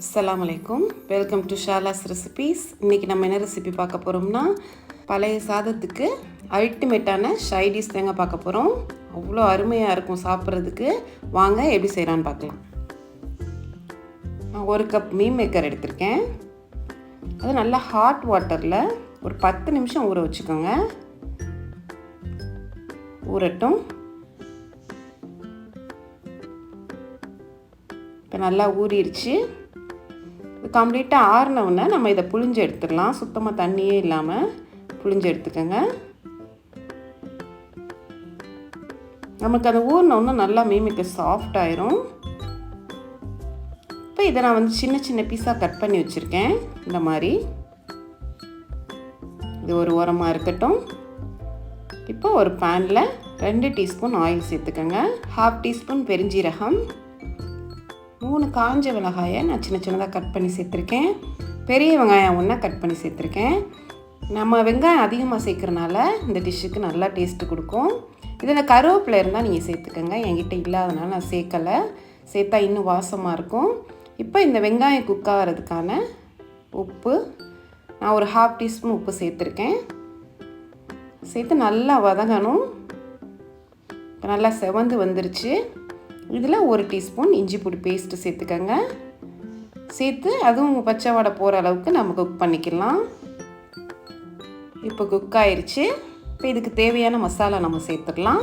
அஸ்லாம் அலைக்கும். Welcome to ஷாலாஸ் recipes இன்றைக்கி நம்ம என்ன ரெசிபி பார்க்க போகிறோம்னா பழைய சாதத்துக்கு அல்டிமேட்டான ஷைடிஸ் தாங்க பார்க்க போகிறோம் அவ்வளோ அருமையாக இருக்கும் சாப்பிட்றதுக்கு. வாங்க எப்படி செய்கிறான்னு பார்க்கலாம். நான் ஒரு கப் மீன் மேக்கர் எடுத்திருக்கேன். அது நல்லா ஹாட் வாட்டரில் ஒரு பத்து நிமிஷம் ஊற வச்சுக்கோங்க. ஊறட்டும். இப்போ நல்லா ஊறிடுச்சு. கம்ப்ளீட்டாக ஆறினவுடனே நம்ம இதை புழிஞ்சு எடுத்துடலாம். சுத்தமாக தண்ணியே இல்லாமல் புழிஞ்சு எடுத்துக்கோங்க. நமக்கு அதை ஊறினோன்னா நல்லா மீமிக்கு சாஃப்ட் ஆயிரும். இப்போ இதை நான் வந்து சின்ன சின்ன பீஸாக கட் பண்ணி வச்சுருக்கேன். இந்த மாதிரி. இது ஒரு உரமாக இருக்கட்டும். இப்போ ஒரு பேனில் ரெண்டு டீஸ்பூன் ஆயில் சேர்த்துக்கோங்க. ஹாஃப் டீஸ்பூன் பெருஞ்சீரகம். மூணு காஞ்ச மிளகாயை நான் சின்ன சின்னதாக கட் பண்ணி சேர்த்துருக்கேன். பெரிய வெங்காயம் ஒன்றா கட் பண்ணி சேர்த்துருக்கேன். நம்ம வெங்காயம் அதிகமாக சேர்க்குறனால இந்த டிஷ்ஷுக்கு நல்லா டேஸ்ட்டு கொடுக்கும். இதில் கருவேப்பிலை இருந்தால் நீங்கள் சேர்த்துக்கோங்க. என்கிட்ட இல்லாதனால நான் சேர்க்கலை. சேர்த்தா இன்னும் வாசமாக இருக்கும். இப்போ இந்த வெங்காயம் குக் ஆகிறதுக்கான உப்பு நான் ஒரு ஹாஃப் டீஸ்பூன் உப்பு சேர்த்துருக்கேன். சேர்த்து நல்லா வதங்கணும். இப்போ நல்லா செவந்து வந்துருச்சு. இதில் ஒரு டீஸ்பூன் இஞ்சி பொடி பேஸ்ட்டு சேர்த்துக்கோங்க. சேர்த்து அதுவும் பச்சை வடை போகிற அளவுக்கு நம்ம குக் பண்ணிக்கலாம். இப்போ குக் ஆயிடுச்சு இப்போ இதுக்கு தேவையான மசாலா நம்ம சேர்த்துக்கலாம்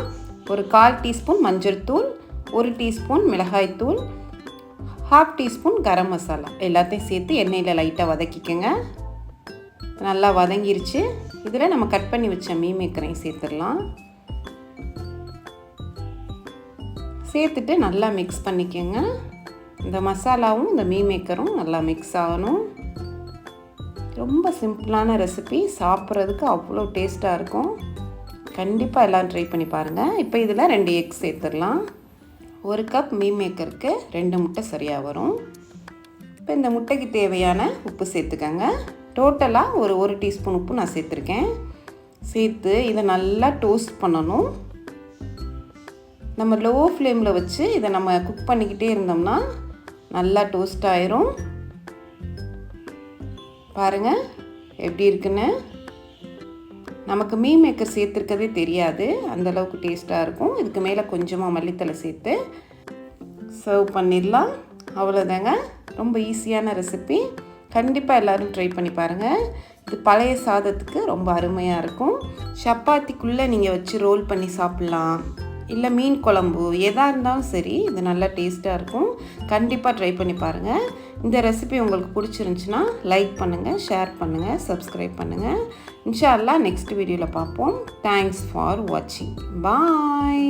ஒரு கால் டீஸ்பூன் மஞ்சள் தூள் ஒரு டீஸ்பூன் மிளகாய்த்தூள் ஹாஃப் டீஸ்பூன் கரம் மசாலா. எல்லாத்தையும் சேர்த்து எண்ணெயில் லைட்டாக வதக்கிக்கோங்க. நல்லா வதங்கிருச்சு. இதில் நம்ம கட் பண்ணி வச்ச மீன் மேக்கரையும் சேர்த்துடலாம். சேர்த்துட்டு நல்லா மிக்ஸ் பண்ணிக்கோங்க. இந்த மசாலாவும் இந்த மீன் மேக்கரும் நல்லா மிக்ஸ் ஆகணும். ரொம்ப சிம்பிளான ரெசிபி சாப்பிட்றதுக்கு அவ்வளோ டேஸ்ட்டாக இருக்கும். கண்டிப்பாக எல்லாம் ட்ரை பண்ணி பாருங்கள் இப்போ இதில் ரெண்டு எக் சேர்த்துடலாம். ஒரு கப் மீன் மேக்கருக்கு ரெண்டு முட்டை சரியாக வரும். இப்போ இந்த முட்டைக்கு தேவையான உப்பு சேர்த்துக்கோங்க. டோட்டலாக ஒரு ஒரு டீஸ்பூன் உப்பு நான் சேர்த்துருக்கேன். சேர்த்து இதை நல்லா டோஸ்ட் பண்ணணும். நம்ம லோ ஃப்ளேமில் வச்சு இதை நம்ம குக் பண்ணிக்கிட்டே இருந்தோம்னா நல்லா டோஸ்ட் ஆயிரும். பாருங்கள் எப்படி இருக்குன்னு. நமக்கு மீன் மேக்கர் சேர்த்துருக்கதே தெரியாது. அந்தளவுக்கு டேஸ்ட்டாக இருக்கும். இதுக்கு மேலே கொஞ்சமாக மல்லித்தலை சேர்த்து சர்வ் பண்ணிடலாம். அவ்வளோதாங்க ரொம்ப ஈஸியான ரெசிபி கண்டிப்பாக எல்லோரும் ட்ரை பண்ணி பாருங்கள் இது பழைய சாதத்துக்கு ரொம்ப அருமையாக இருக்கும். சப்பாத்திக்குள்ளே நீங்கள் வச்சு ரோல் பண்ணி சாப்பிட்லாம். இல்லை மீன் குழம்பு எதாக இருந்தாலும் சரி இது நல்லா டேஸ்ட்டாக இருக்கும். கண்டிப்பாக ட்ரை பண்ணி பாருங்கள் இந்த ரெசிபி உங்களுக்கு பிடிச்சிருந்துச்சின்னா லைக் பண்ணுங்கள் ஷேர் பண்ணுங்கள் சப்ஸ்கிரைப் பண்ணுங்கள் இன்ஷா அல்லா நெக்ஸ்ட் வீடியோவில் பார்ப்போம் தேங்க்ஸ் ஃபார் வாட்சிங் பாய்